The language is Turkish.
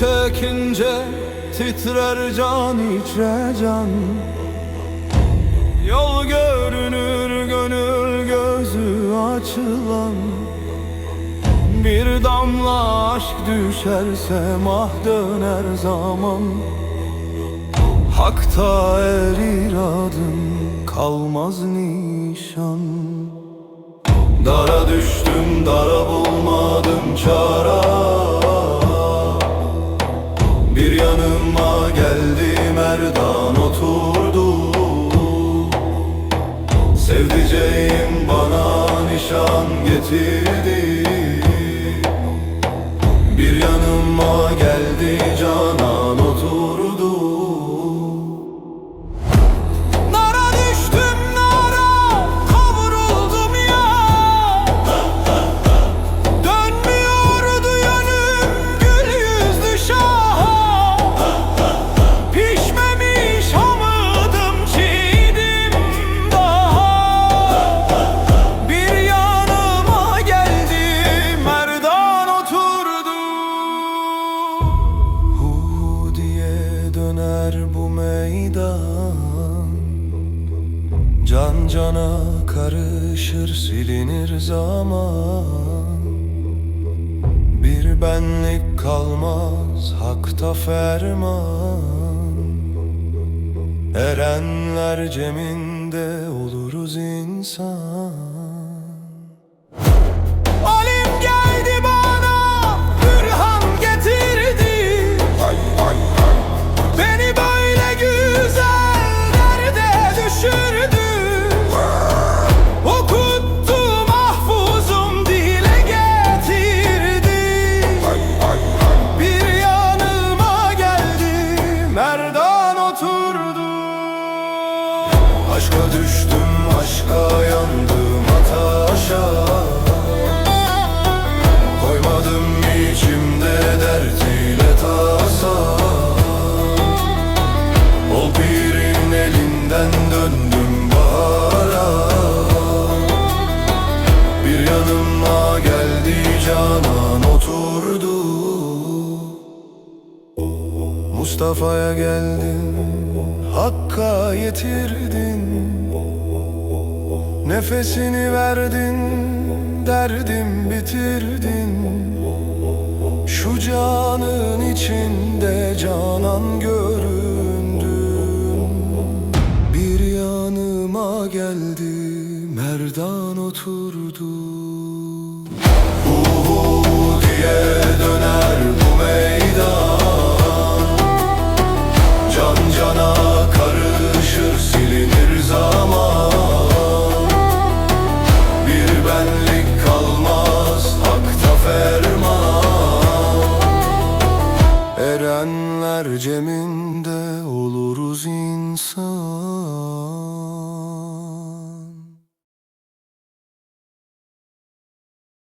çekince titrer can içre can. Yol görünür gönül gözü açılan. Bir damla aşk düşerse mah döner zaman. Hakta erir adım kalmaz nişan. Dara düştüm dara bulmadım çara Sevdiceğim bana nişan getirdi. Bir yanıma geldi canan meydan. Can cana karışır silinir zaman. Bir benlik kalmaz hakta ferman. Erenler ceminde oluruz insan Aşka düştüm Mustafa'ya geldin Hakka yetirdin. Nefesini verdin Derdim bitirdin. Şu canın içinde canan göründün Bir yanıma geldi Merdan oturdu. Hu diye